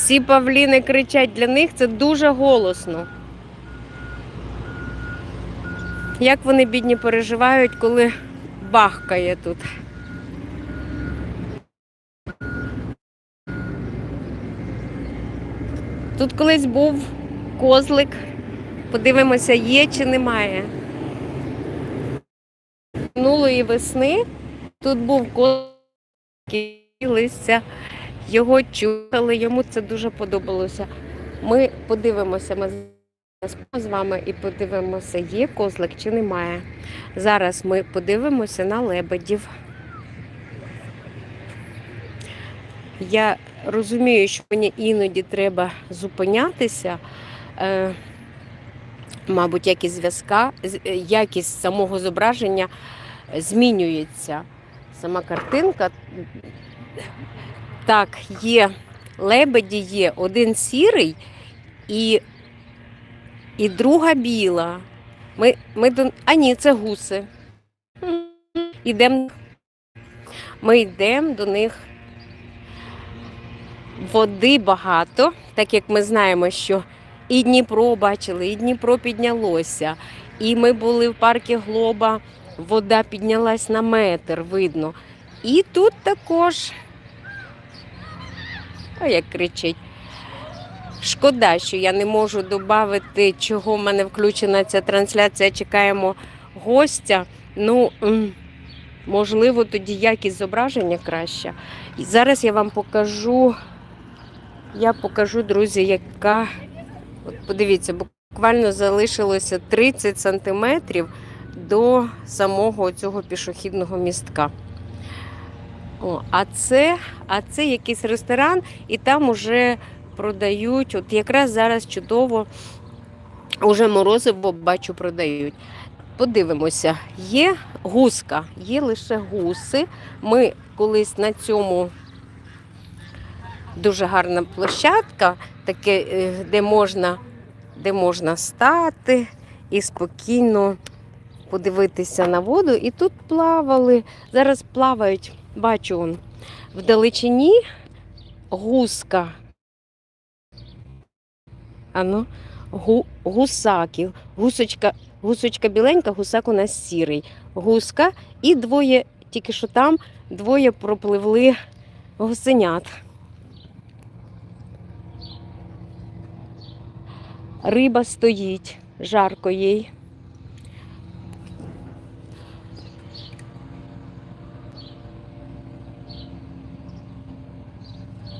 Всі павліни кричать, для них це дуже голосно. Як вони бідні переживають, коли бахкає тут. Тут колись був козлик. Подивимося, є чи немає. Минулої весни тут був козлик, листя, його чухали, йому це дуже подобалося. Ми подивимося, ми з вами і подивимося, є козлик чи немає. Зараз ми подивимося на лебедів. Я розумію, що мені іноді треба зупинятися. Е, мабуть, якість зв'язка, е, якість самого зображення змінюється. Сама картинка. Так, є лебеді, є один сірий і, і друга біла. Ми, ми до... А ні, це гуси. Ідемо. Ми йдемо до них. Води багато, так як ми знаємо, що і Дніпро бачили, і Дніпро піднялося. І ми були в парку Глоба, вода піднялась на метр, видно. І тут також, о, як кричить. Шкода, що я не можу додати, чого в мене включена ця трансляція. Чекаємо гостя. Ну, можливо, тоді якість зображення краща. І зараз я вам покажу, я покажу, друзі, яка. От подивіться, буквально залишилося 30 сантиметрів до самого цього пішохідного містка. О, а це, а це якийсь ресторан, і там уже продають. От якраз зараз чудово, уже морозиво бачу, продають. Подивимося, є гуска, є лише гуси. Ми колись на цьому дуже гарна площадка, таке, е, де можна, де можна стати і спокійно подивитися на воду. І тут плавали. Зараз плавають, бачу он, вдалечині гуска. Ано, гу, гусаків. Гусочка, гусочка біленька, гусак у нас сірий. Гуска і двоє, тільки що там двоє пропливли гусенят. Риба стоїть, жарко їй.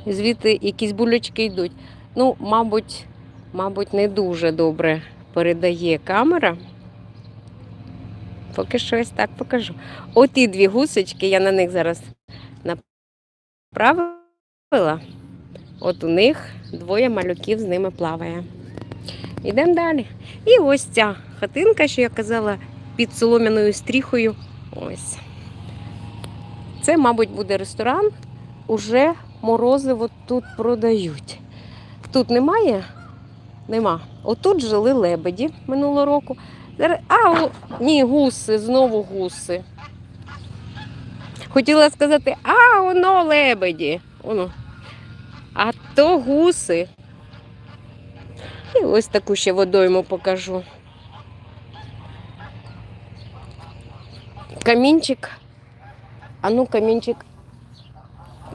Звідти якісь булячки йдуть. Ну, мабуть, мабуть, не дуже добре передає камера. Поки що ось так покажу. Оті дві гусочки, я на них зараз направила. От у них двоє малюків з ними плаває. Йдемо далі. І ось ця хатинка, що я казала, під солом'яною стріхою. Ось. Це, мабуть, буде ресторан. Уже морозиво тут продають. Тут немає? Нема. Отут жили лебеді минулого року. А, ні, гуси, знову гуси. Хотіла сказати, а, воно лебеді. Воно. А то гуси. І ось таку ще водойму покажу. Камінчик. А ну, камінчик.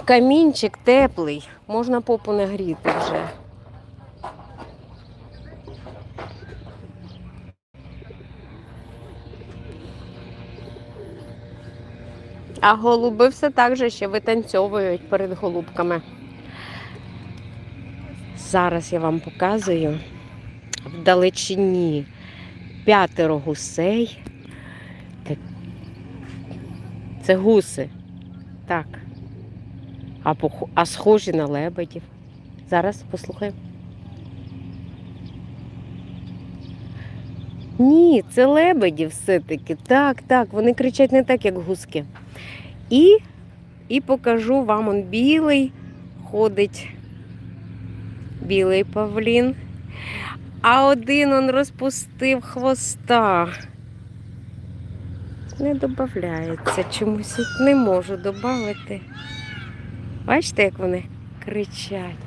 Камінчик теплий. Можна попу нагріти вже. А голуби все так же ще витанцьовують перед голубками. Зараз я вам показую вдалечині п'ятеро гусей. Це гуси. Так. А, а схожі на лебедів. Зараз послухаємо. Ні, це лебеді все-таки. Так, так, вони кричать не так, як гуски. І, і покажу вам он білий ходить. Білий павлін. А один он розпустив хвоста. Не додається чомусь. Не можу додати. Бачите, як вони кричать.